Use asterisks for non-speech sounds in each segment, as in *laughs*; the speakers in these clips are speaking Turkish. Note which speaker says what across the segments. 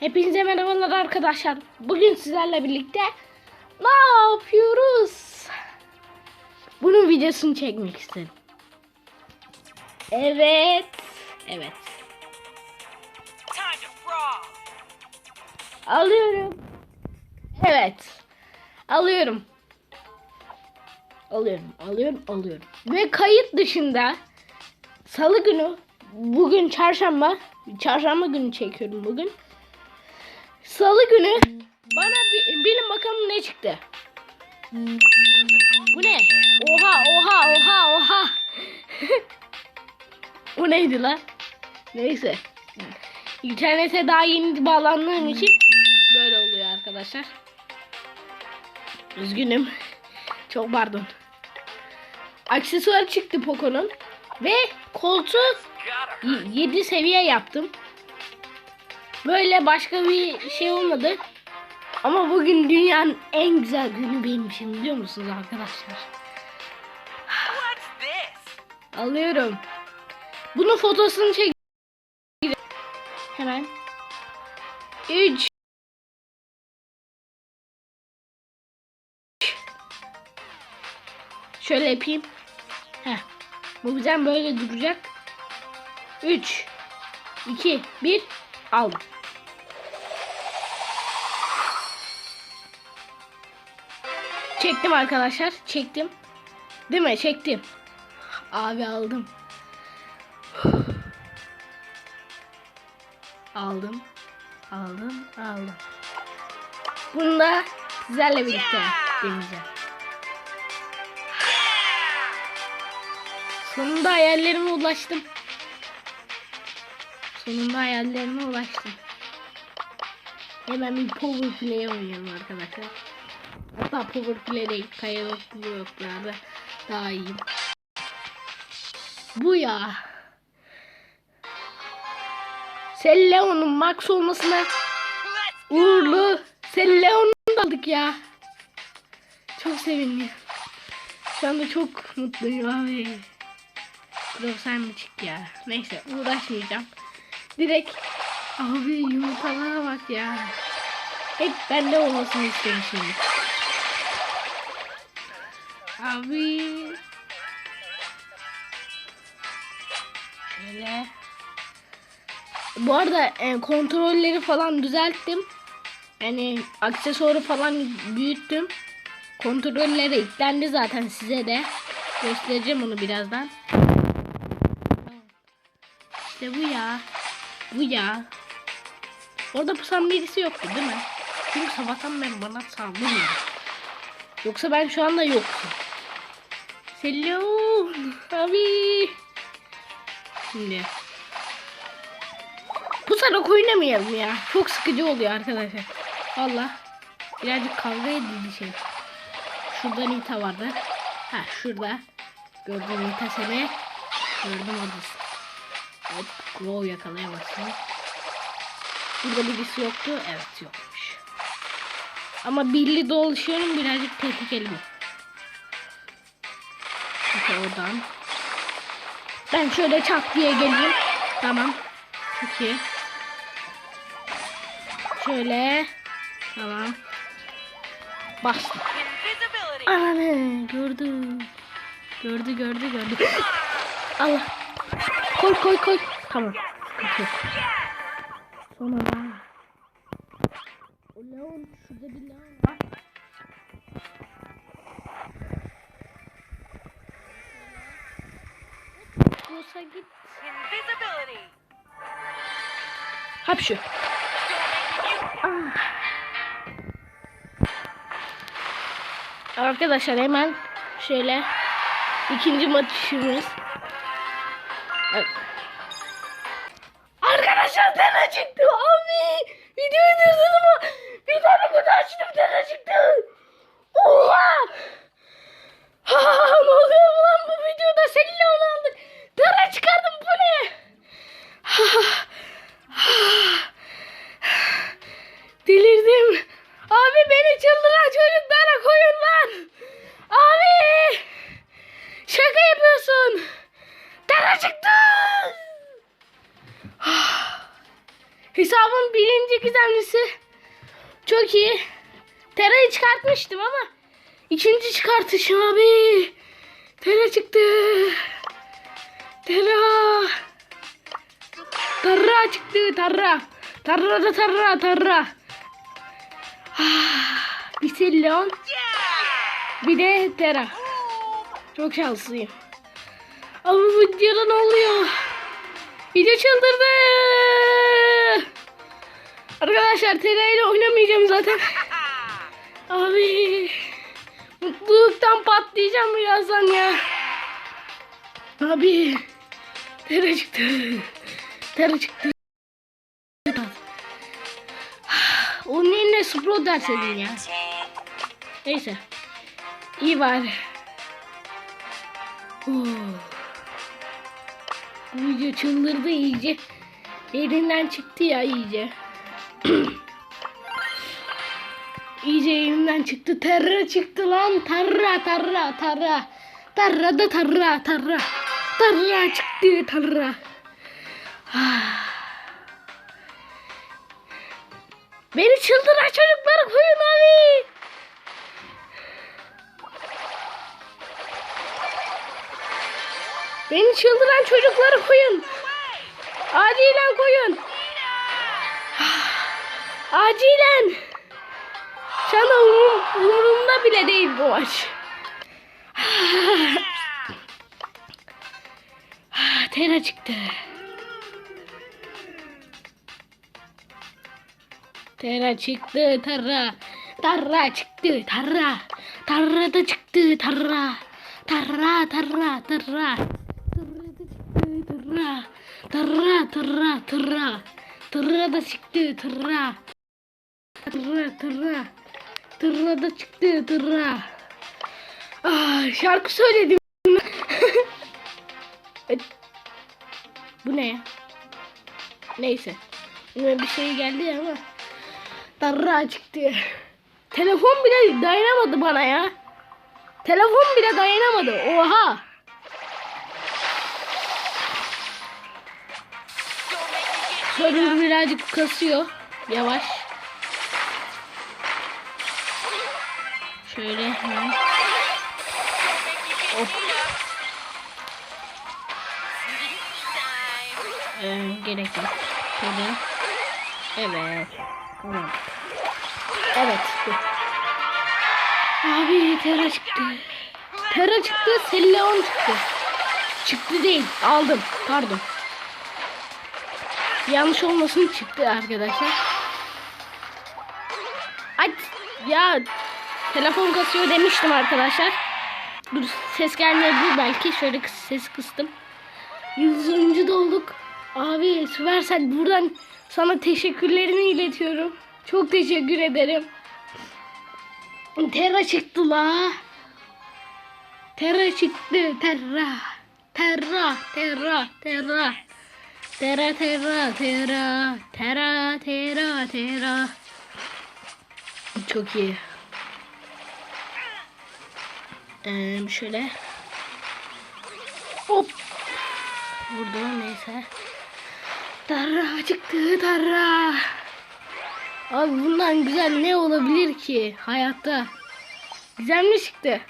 Speaker 1: Hepinize merhabalar arkadaşlar. Bugün sizlerle birlikte ne yapıyoruz? Bunun videosunu çekmek istedim. Evet. Evet. Alıyorum. Evet. Alıyorum. Alıyorum, alıyorum, alıyorum. Ve kayıt dışında salı günü bugün çarşamba çarşamba günü çekiyorum bugün. Salı günü bana bir, bilin bakalım ne çıktı. Bu ne? Oha oha oha oha. *laughs* o neydi lan? Neyse. İnternete daha yeni bağlandığım için böyle oluyor arkadaşlar. Üzgünüm. Çok pardon. Aksesuar çıktı Poco'nun. Ve koltuğu
Speaker 2: Got her.
Speaker 1: 7 seviye yaptım. Böyle başka bir şey olmadı. Ama bugün dünyanın en güzel günü benim için biliyor musunuz arkadaşlar? Alıyorum. Bunun fotosunu çek. Hemen. 3 Şöyle yapayım. Heh. Bu güzel böyle duracak. 3 2 1 aldım. Çektim arkadaşlar. Çektim. Değil mi? Çektim. Abi aldım. Aldım. Aldım. Aldım. Bunu da sizlerle birlikte deneyeceğim. Sonunda hayallerime ulaştım. Sonunda hayallerime ulaştım. Hemen bir power play oynayalım arkadaşlar. Hatta power play değil. Kayalık bloklarda daha iyiyim. Bu ya. Selleon'un max olmasına uğurlu. Selleon'u da aldık ya. Çok sevindim. Şu anda çok mutluyum abi. Profesör çık ya. Neyse uğraşmayacağım. Direkt abi yumurtalara bak ya. Hep bende olmasını istemişim. Abi. Şöyle. Bu arada e, kontrolleri falan düzelttim. Yani aksesuarı falan büyüttüm. Kontrolleri eklendi zaten size de. Göstereceğim onu birazdan. İşte bu ya. Bu ya. Orada pusan birisi yoktu değil mi? Çünkü sabahtan beri bana saldırmıyor. Yoksa ben şu anda yoktum. Selam abi. Şimdi. Pusarak oynamayalım ya. Çok sıkıcı oluyor arkadaşlar. Valla. Birazcık kavga edildi şey. Şurada Nita vardı. Ha şurada. Gördüm Nita seni. Gördüm adres. Hop. Glow yakalayamazsın. Burada birisi yoktu. Evet yokmuş. Ama birli dolaşıyorum birazcık tehlikeli bu. Peki oradan. Ben şöyle çat diye geleyim. Tamam. Çok iyi. Şöyle. Tamam. Bastım. Ananı gördü. Gördü gördü gördü. Allah. Koy koy koy. Tamam. Yok. Sonra leon şurada bir leon var. Yosa git. Hap şu. Arkadaşlar hemen şöyle ikinci maçımız. Evet. Arkadaşlar dene çıktı abi. Videoyu durdurdum ama bir tane kutu açtım dene çıktı. Oha. Ha, ne oluyor lan bu videoda seninle onu aldık. Dene çıkardım bu ne? Ha, ha. Delirdim. Abi beni çıldıran çocuklara koyun lan. Abi. Şaka yapıyorsun. Dara çıktı. Birinci gizemlisi. Çok iyi. Tera'yı çıkartmıştım ama ikinci çıkartışım abi. Tera çıktı. Tera. Tarra çıktı tarra. Tarra da tarra tarra. Ah, Bir Sillon. Bir de Tera. Çok şanslıyım. Ama bu videoda ne oluyor? Video çıldırdı. Arkadaşlar Tera ile oynamayacağım zaten. *laughs* Abi. Mutluluktan patlayacağım birazdan ya. Abi. Tera çıktı. Tera çıktı. *sighs* Onun yerine Sprout derseydin ya. Neyse. İyi bari. Oh. Bu video çıldırdı iyice. Elinden çıktı ya iyice. *clears throat* iyice elimden çıktı. Terra çıktı lan. Tarra tarra tarra. Tarra da tarra tarra. Tarra çıktı tarra. Ah. Beni çıldıran çocukları koyun abi. Beni çıldıran çocukları koyun. Acilen koyun. Acilen. Şu umur, umurumda bile değil bu maç. Tera çıktı. Tera çıktı tarra. Tarra çıktı tarra. Tarra da çıktı tarra. Tarra tarra tarra. Tarra tarra tarra tarra. Tarra da çıktı tarra. Tarra tarra. Tarra da çıktı tarra. Ah, şarkı söyledim. *laughs* Bu ne ya? Neyse. Bir şey geldi ama. Darra çıktı. Telefon bile dayanamadı bana ya. Telefon bile dayanamadı. Oha. Server birazcık kasıyor. Yavaş. Şöyle hemen. Of. Ee, gerek yok. Şöyle. Evet. Tamam. Evet. dur. Abi Tera çıktı. Tera çıktı. Selleon çıktı. Çıktı değil. Aldım. Pardon. Yanlış olmasın çıktı arkadaşlar. Ay ya telefon kasıyor demiştim arkadaşlar. Dur ses gelmeyebilir belki. Şöyle kıs, ses kıstım. Yüzüncü olduk. Abi Süpersel buradan sana teşekkürlerimi iletiyorum. Çok teşekkür ederim. Terra çıktı la. Terra çıktı. Terra. Terra. Terra. Terra. Terra terra terra. Terra terra terra. Çok iyi. Ee, şöyle. Hop. Burada neyse. Tarra çıktı tarra. Abi bundan güzel ne olabilir ki hayatta? Güzel mi çıktı?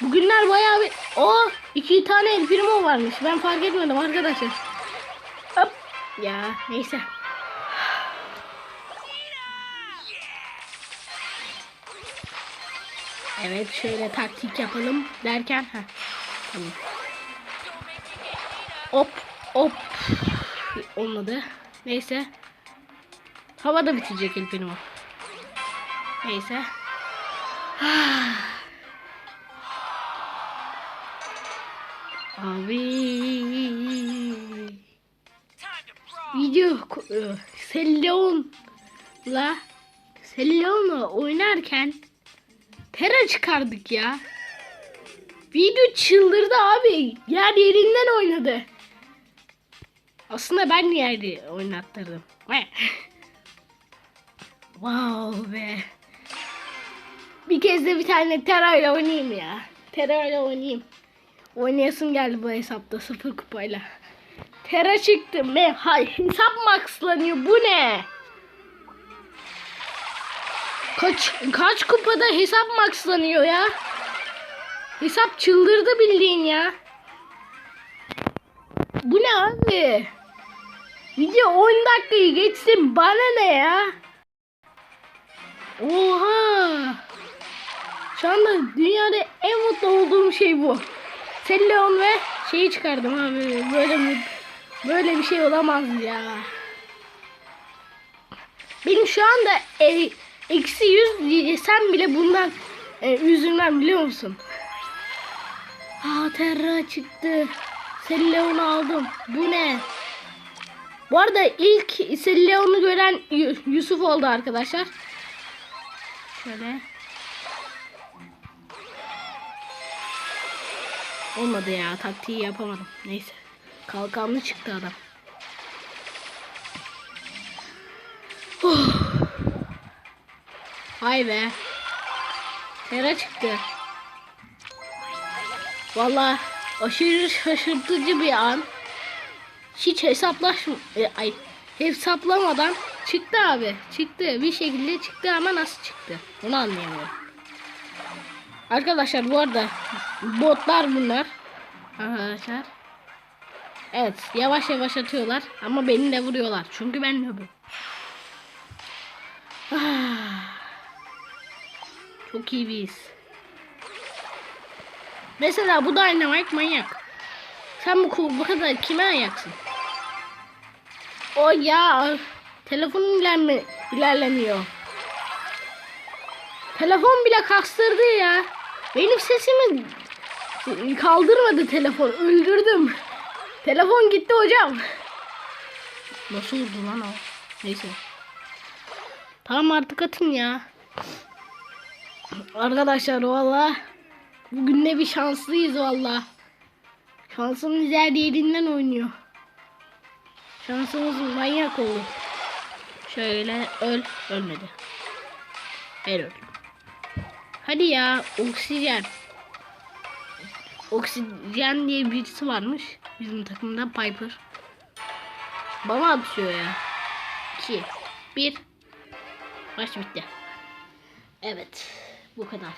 Speaker 1: Bugünler bayağı bir... O iki tane El Primo varmış. Ben fark etmedim arkadaşlar. Hop. Ya neyse. Evet şöyle taktik yapalım derken ha. Tamam. Hop hop. Olmadı. Neyse. Havada bitecek El Primo. Neyse. *sighs* Abi. Video ko- Selleon'la Selleon'la oynarken Tera çıkardık ya. Video çıldırdı abi. Yer yerinden oynadı. Aslında ben yerde oynattırdım. *laughs* Wow be. Bir kez de bir tane Tera ile oynayayım ya. Tera ile oynayayım. Oynayasım geldi bu hesapta sıfır kupayla. Tera çıktı. Me hay hesap maxlanıyor. Bu ne? Kaç kaç kupada hesap maxlanıyor ya? Hesap çıldırdı bildiğin ya. Bu ne abi? Video 10 dakikayı geçsin bana ne ya? Oha! Şu anda dünyada en mutlu olduğum şey bu. Selleon ve şeyi çıkardım abi. Böyle mi- böyle bir şey olamaz ya. Benim şu anda e, eksi 100 sen bile bundan e, üzülmem biliyor musun? Aa Terra çıktı. Selleon'u aldım. Bu ne? Bu arada ilk Selleon'u gören Yu- Yusuf oldu arkadaşlar. Şöyle. Olmadı ya taktiği yapamadım. Neyse. Kalkanlı çıktı adam. Oh. Hay be. Tera çıktı. Vallahi aşırı şaşırtıcı bir an. Hiç hesaplaş e, ay hesaplamadan çıktı abi. Çıktı. Bir şekilde çıktı ama nasıl çıktı? Onu anlayamıyorum. Arkadaşlar bu arada botlar bunlar. Arkadaşlar. Evet yavaş yavaş atıyorlar ama beni de vuruyorlar. Çünkü ben nöbüm. Ah. Çok iyi bir his. Mesela bu Dynamite manyak. Sen bu, bu kadar kime ayaksın? O ya telefonun ilerleme, ilerlemiyor. Telefon bile kastırdı ya. Benim sesimi kaldırmadı telefon. Öldürdüm. Telefon gitti hocam. Nasıl oldu lan o? Neyse. Tamam artık atın ya. Arkadaşlar valla bugün ne bir şanslıyız valla. Şansımız yer yerinden oynuyor. Şansımız manyak oldu. Şöyle öl. Ölmedi. Ben öldüm. Hadi ya oksijen. Oksijen diye birisi varmış. Bizim takımda Piper. Bana atıyor ya. 2 1 Maç bitti. Evet. Bu kadar.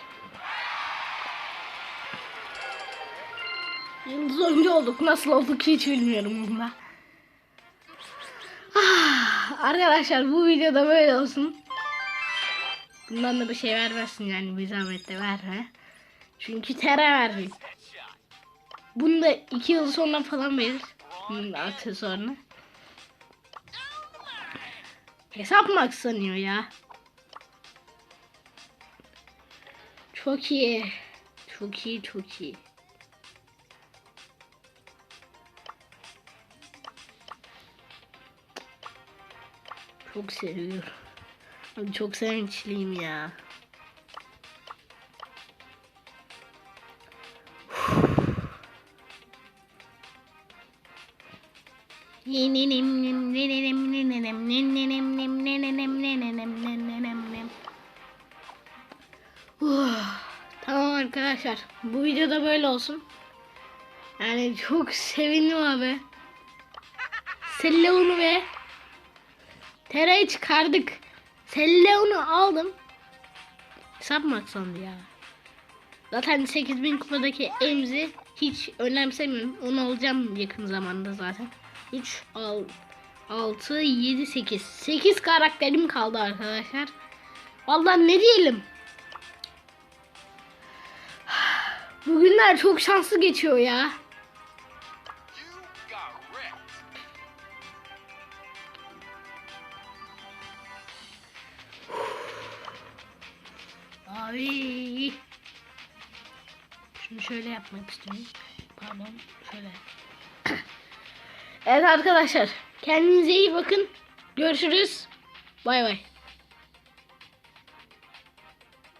Speaker 1: Yıldız oyuncu olduk. Nasıl olduk hiç bilmiyorum bunda. Ah, arkadaşlar bu videoda böyle olsun. Bundan da bir şey vermezsin yani bir zahmet de verme. Çünkü tere verdim. Bunu da iki yıl sonra falan verir. Bunun aksesuarını. Hesap mı aksanıyor ya? Çok iyi. Çok iyi, çok iyi. Çok seviyorum. Çok sevinçliyim ya. Uh, arkadaşlar. Bu videoda böyle olsun. Yani çok *laughs* sevindim abi. Selleon'u ve Tera'yı çıkardık. Selleon'u aldım. Hesap sandı ya? Zaten 8000 kupadaki emzi hiç önemsemiyorum. Onu alacağım yakın zamanda zaten. 3, 6, 7, 8. 8 karakterim kaldı arkadaşlar. Vallahi ne diyelim. Bugünler çok şanslı geçiyor ya. Abi. Şunu şöyle yapmak istiyorum. Pardon. Şöyle. evet arkadaşlar. Kendinize iyi bakın. Görüşürüz. Bay bay.